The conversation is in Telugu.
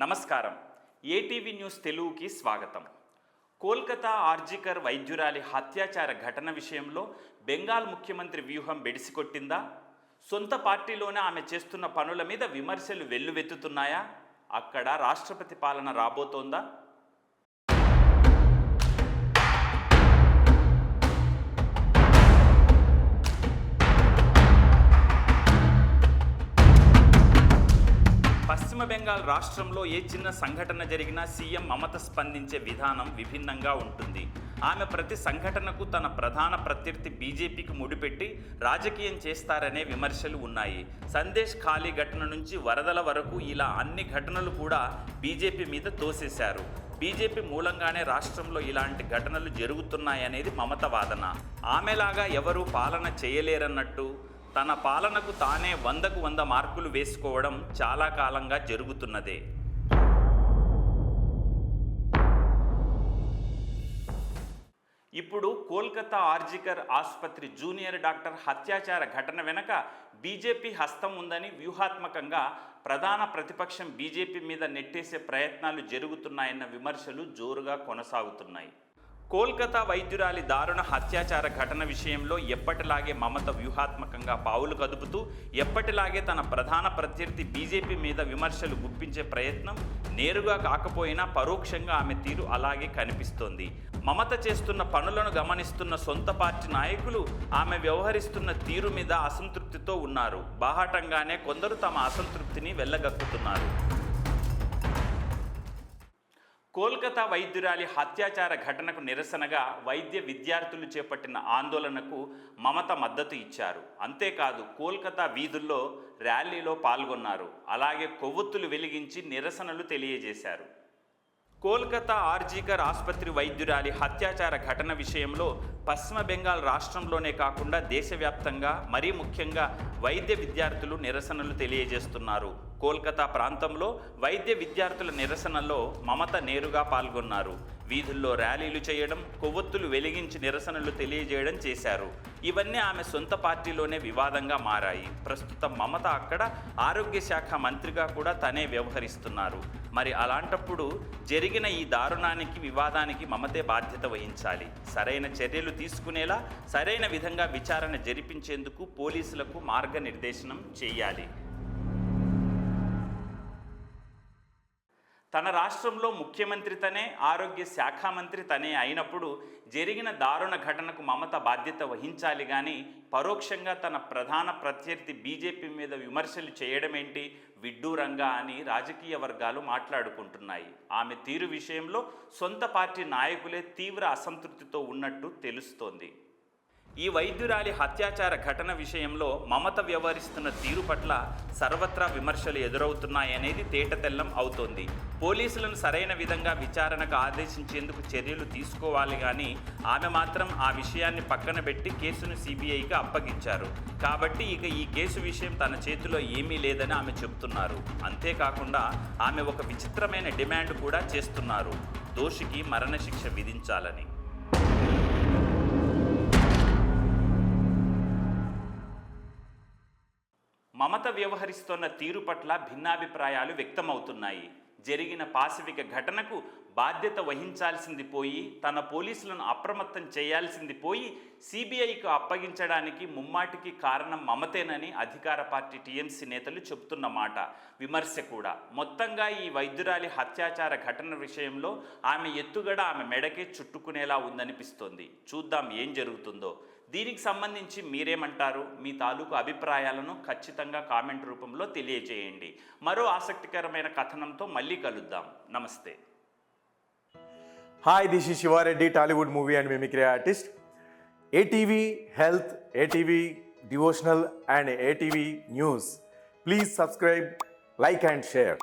నమస్కారం. ఏటీవీ న్యూస్ తెలుగుకి స్వాగతం. కోల్కతా ఆర్జికర్ వైద్యురాలి హత్యాచార ఘటన విషయంలో బెంగాల్ ముఖ్యమంత్రి వ్యూహం బెడిసికొట్టిందా? సొంత పార్టీలోనే ఆమె చేస్తున్న పనుల మీద విమర్శలు వెల్లువెత్తుతున్నాయా? అక్కడ రాష్ట్రపతి పాలన రాబోతోందా? బెంగాల్ రాష్ట్రంలో ఏ చిన్న సంఘటన జరిగినా సీఎం మమత స్పందించే విధానం విభిన్నంగా ఉంటుంది. ఆమె ప్రతి సంఘటనకు తన ప్రధాన ప్రత్యర్థి బీజేపీకి ముడిపెట్టి రాజకీయం చేస్తారనే విమర్శలు ఉన్నాయి. సందేశ్ ఖాళీ ఘటన నుంచి వరదల వరకు ఇలా అన్ని ఘటనలు కూడా బీజేపీ మీద తోసేశారు. బీజేపీ మూలంగానే రాష్ట్రంలో ఇలాంటి ఘటనలు జరుగుతున్నాయనేది మమత వాదన. ఆమెలాగా ఎవరూ పాలన చేయలేరన్నట్టు తన పాలనకు తానే వందకు వంద మార్కులు వేసుకోవడం చాలా కాలంగా జరుగుతున్నదే. ఇప్పుడు కోల్కతా ఆర్జికర్ ఆసుపత్రి జూనియర్ డాక్టర్ హత్యాచార ఘటన వెనక బీజేపీ హస్తం ఉందని వ్యూహాత్మకంగా ప్రధాన ప్రతిపక్షం బీజేపీ మీద నెట్టేసే ప్రయత్నాలు జరుగుతున్నాయన్న విమర్శలు జోరుగా కొనసాగుతున్నాయి. కోల్కతా వైద్యురాలి దారుణ హత్యాచార ఘటన విషయంలో ఎప్పటిలాగే మమత వ్యూహాత్మకంగా పావులు కదుపుతూ ఎప్పటిలాగే తన ప్రధాన ప్రత్యర్థి బీజేపీ మీద విమర్శలు గుప్పించే ప్రయత్నం నేరుగా కాకపోయినా పరోక్షంగా ఆమె తీరు అలాగే కనిపిస్తోంది. మమత చేస్తున్న పనులను గమనిస్తున్న సొంత పార్టీ నాయకులు ఆమె వ్యవహరిస్తున్న తీరు మీద అసంతృప్తితో ఉన్నారు. బాహాటంగానే కొందరు తమ అసంతృప్తిని వెళ్ళగక్కుతున్నారు కోల్కతా వైద్యురాలి హత్యాచార ఘటనకు నిరసనగా వైద్య విద్యార్థులు చేపట్టిన ఆందోళనకు మమత మద్దతు ఇచ్చారు. అంతేకాదు కోల్కతా వీధుల్లో ర్యాలీలో పాల్గొన్నారు. అలాగే కొవ్వొత్తులు వెలిగించి నిరసనలు తెలియజేశారు. కోల్కతా ఆర్జీకర్ ఆసుపత్రి వైద్యురాలి హత్యాచార ఘటన విషయంలో పశ్చిమ బెంగాల్ రాష్ట్రంలోనే కాకుండా దేశవ్యాప్తంగా మరీ ముఖ్యంగా వైద్య విద్యార్థులు నిరసనలు తెలియజేస్తున్నారు. కోల్కతా ప్రాంతంలో వైద్య విద్యార్థుల నిరసనలో మమత నేరుగా పాల్గొన్నారు. వీధుల్లో ర్యాలీలు చేయడం కొవ్వొత్తులు వెలిగించి నిరసనలు తెలియజేయడం చేశారు. ఇవన్నీ ఆమె సొంత పార్టీలోనే వివాదంగా మారాయి. ప్రస్తుతం మమత అక్కడ ఆరోగ్య శాఖ మంత్రిగా కూడా తనే వ్యవహరిస్తున్నారు. మరి అలాంటప్పుడు జరిగిన ఈ దారుణానికి వివాదానికి మమతే బాధ్యత వహించాలి. సరైన చర్యలు తీసుకునేలా సరైన విధంగా విచారణ జరిపించేందుకు పోలీసులకు మార్గనిర్దేశనం చేయాలి. తన రాష్ట్రంలో ముఖ్యమంత్రి తనే ఆరోగ్య శాఖ మంత్రి తనే అయినప్పుడు జరిగిన దారుణ ఘటనకు మమత బాధ్యత వహించాలి కానీ పరోక్షంగా తన ప్రధాన ప్రత్యర్థి బీజేపీ మీద విమర్శలు చేయడమేంటి? విడ్డూరంగా అని రాజకీయ వర్గాలు మాట్లాడుకుంటున్నాయి. ఆమె తీరు విషయంలో సొంత పార్టీ నాయకులే తీవ్ర అసంతృప్తితో ఉన్నట్టు తెలుస్తోంది. ఈ వైద్యురాలి హత్యాచార ఘటన విషయంలో మమత వ్యవహరిస్తున్న తీరు పట్ల సర్వత్రా విమర్శలు ఎదురవుతున్నాయనేది తేటతెల్లం అవుతోంది. పోలీసులను సరైన విధంగా విచారణకు ఆదేశించేందుకు చర్యలు తీసుకోవాలి కానీ ఆమె మాత్రం ఆ విషయాన్ని పక్కన పెట్టి కేసును సిబిఐకి అప్పగించారు. కాబట్టి ఇక ఈ కేసు విషయం తన చేతిలో ఏమీ లేదని ఆమె చెబుతున్నారు అంతేకాకుండా ఆమె ఒక విచిత్రమైన డిమాండ్ కూడా చేస్తున్నారు. దోషికి మరణశిక్ష విధించాలని. మమత వ్యవహరిస్తున్న తీరు పట్ల భిన్నాభిప్రాయాలు వ్యక్తమవుతున్నాయి. జరిగిన పాశవిక ఘటనకు బాధ్యత వహించాల్సింది పోయి తన పోలీసులను అప్రమత్తం చేయాల్సింది పోయి సిబిఐకి అప్పగించడానికి ముమ్మాటికి కారణం మమతేనని అధికార పార్టీ టీఎంసీ నేతలు చెబుతున్న మాట. విమర్శ కూడా. మొత్తంగా ఈ వైద్యురాలి హత్యాచార ఘటన విషయంలో ఆమె ఎత్తుగడ ఆమె మెడకే చుట్టుకునేలా ఉందనిపిస్తోంది. చూద్దాం ఏం జరుగుతుందో. దీనికి సంబంధించి మీరేమంటారు? మీ తాలూకు అభిప్రాయాలను ఖచ్చితంగా కామెంట్ రూపంలో తెలియజేయండి. మరో ఆసక్తికరమైన కథనంతో మళ్ళీ కలుద్దాం. నమస్తే. Hi, this is Shiva Reddy, Tollywood movie and mimicry artist. ATV Health, ATV Devotional, and ATV News. Please subscribe, like, and share.